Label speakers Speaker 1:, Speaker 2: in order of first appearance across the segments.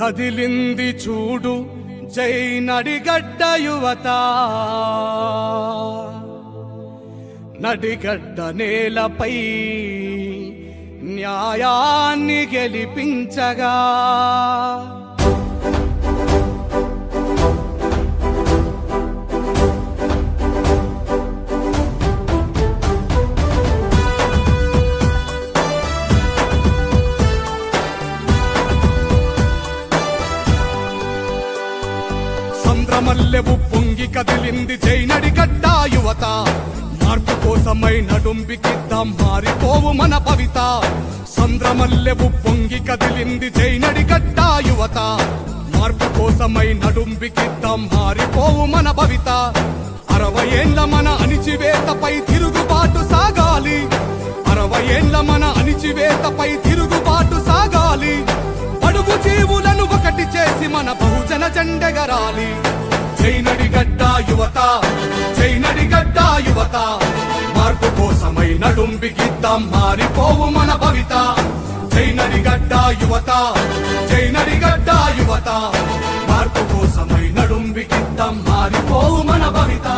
Speaker 1: కదిలింది చూడు జై నడిగడ్డ యువత. నడిగడ్డ నేలపై న్యాయాన్ని గెలిపించగా. మల్లెవు పొంగి కదిలింది చైనడి గడ్డ యువత. మార్పు కోసమై నడుంబికిద్దాం మారిపోవు మన పవిత. సంద్రమల్లెవు పొంగి కదిలింది చైనడి గడ్డ యువత. మార్పు కోసమై నడుంబికిద్దాం మారిపోవు మన భవిత అరవై ఏండ్ల మన అణిచివేతపై తిరుగుబాటు సాగాలి. అరవై ఏండ్ల మన అణిచివేతపై తిరుగుబాటు సాగాలి. అడుగు జీవులను ఒకటి చేసి మన బహుజన జెండెగరాలి. జైనడి గడ్డ యువత జైనడి గడ్డ యువత. మార్పు కోసమై నడుం బిగిద్దాం మారిపోవు మన భవిత. జైనడి గడ్డ యువత జైనడి గడ్డ యువత. మార్పు కోసమై నడుం బిగిద్దాం మారిపోవు మన భవిత.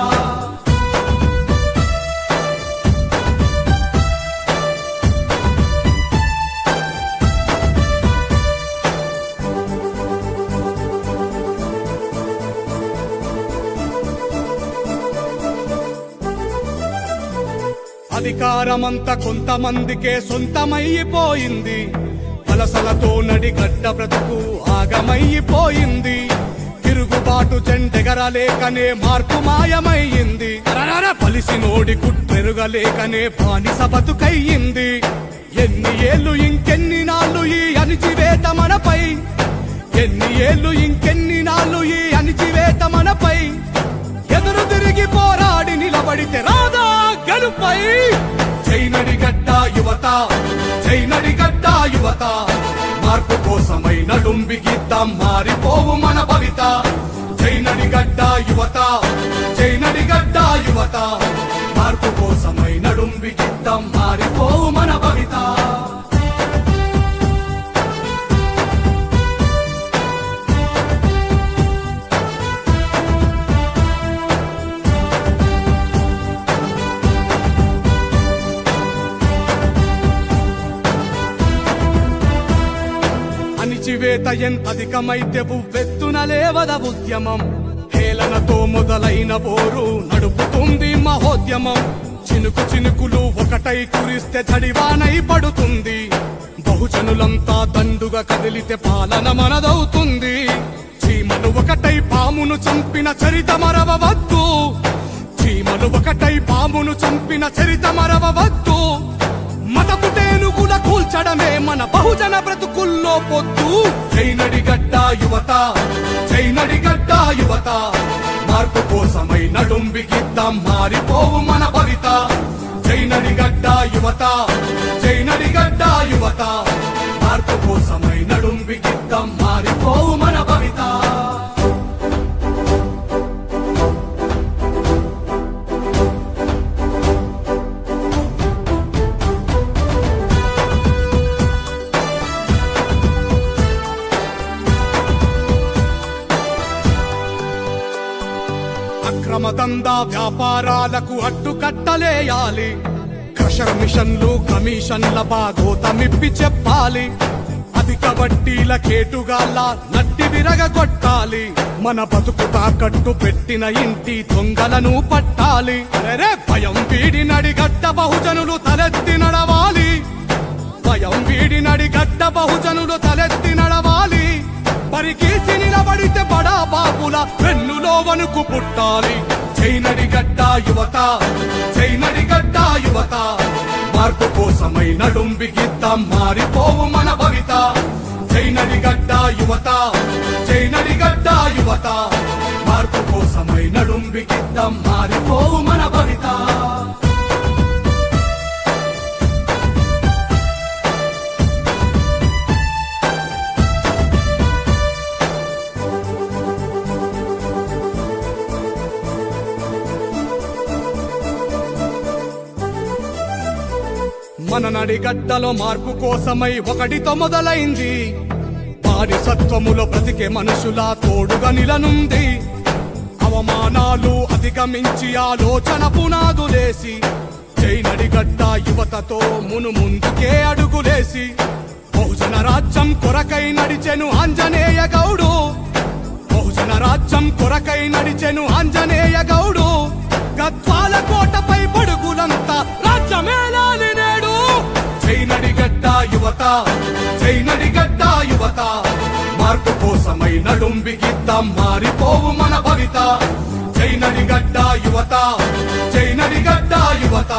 Speaker 1: అధికారమంతా కొంతమందికే సొంతమైపోయింది. వలసలతో నడిగడ్డ బ్రతుకు ఆగమైపోయింది. తిరుగుబాటు జెండెగరలేకనే మార్పు మాయమయ్యింది పలిసి నోడి కుట్టెరుగలేకనే బానిస బతుకయ్యింది. ఎన్ని ఏళ్ళు ఇంకెన్ని నాళ్ళు ఈ అణిచివేత మనపై? ఎన్ని ఏళ్ళు ఇంకెన్ని నాళ్ళు ఈ అణిచివేత మనపై? ఎదురు తిరిగి పోరాడి నిలబడితే రాదా గలుపై. చైనడి గడ్డ యువత మార్పు కోసమై నడుం బిగిద్దాం మారిపోవు మన భవిత. చైనడి గడ్డ యువత చైనడి గడ్డ యువత మార్పు కోసమై నడుం బిగిద్దాం మారిపోవు మన భవిత. అణిచివేత ఎంత అధికమైతే ఉవ్వెత్తున లేవద ఉద్యమం. హేళనతో మొదలైన పోరు నడుపుతుంది మహోద్యమం. చినుకు చినుకులు ఒకటై కురిస్తే చడివానై పడుతుంది. బహుజనులంతా దండుగా కదిలితే పాలన మనదవుతుంది. చీమలు ఒకటై పామును చంపిన చరిత మరవవద్దు. చీమలు ఒకటై పామును చంపిన చరిత మరవవద్దు. మతపు మన బహుజన బ్రతుకుల్లో పొద్దు. చైనడి గడ్డ యువత చైనడి గడ్డ యువత. మార్పు కోసమై నడుం బిగిద్దాం మారిపోవు మన భవిత. చైనడి గడ్డ యువత చైనడి గడ్డ యువత. మార్పు కోసమై నడుం బిగిద్దాం మారిపోవు దందా వ్యాపారాలకు అడ్డుకట్టలేయాలి క్రషర్ మిషన్లు కమిషన్ల బాగోతమిప్పి చెప్పాలి. అధిక వడ్డీల కేటుగాళ్ళ నట్టి విరగగొట్టాలి మన బతుకు తాకట్టు పెట్టిన ఇంటి దొంగలను పట్టాలి. రే భయం వీడి నడిగట్ట బహుజనులు తలెత్తి నడవాలి. భయం వీడి నడిగట్ట బహుజనులు తలెత్తి నడవాలి. పరికేసి నిలబడితే బడా బాబుల వెన్నులో వణుకు పుట్టాలి. చైనడి గడ్డ యువత చైనడి గడ్డ యువత. మార్పు కోసమై నడుం బిగిద్దాం మారిపోవు మన భవిత. చైనడి గడ్డ యువత చైనడి గడ్డ యువత. మార్పు కోసమై నడుం బిగిద్దాం మారిపోవు మన భవిత మన నడిగడ్డలో మార్పు కోసమై ఒకటితో మొదలైంది. వారి సత్వములో బ్రతికే మనుషుల తోడుగా నిలనుంది. అవమానాలు అధిగమించి ఆలోచన పునాదులేసి జైనడిగడ్డ యువతతో మును ముందుకే అడుగులేసి బహుజన రాజ్యం కొరకై నడిచెను ఆంజనేయ గౌడు. బహుజన రాజ్యం కొరకై నడిచెను ఆంజనేయ గౌడు. గద్వాల కోటపై పడుగులంతా రాజ్యమేలా యువత చైనడి గడ్డ యువత. మార్పు కోసమై నడుం బిగిద్దాం మారిపోవు మన భవిత. చైనడిగడ్డ యువత చైనడిగడ్డ యువత.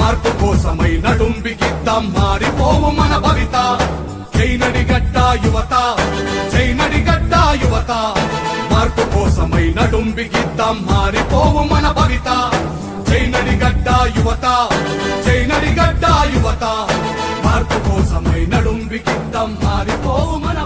Speaker 1: మార్పు కోసమై నడుం బిగిద్దాం మారిపోవు మన భవిత. చైనడిగడ్డ యువత చైనడిగడ్డ యువత. మార్పు కోసమై నడుం బిగిద్దాం మారిపోవు మన భవిత. చైనడిగడ్డ యువత చైనడిగడ్డ యువత. మార్పు కోసమై నడుం మారిపోవు మన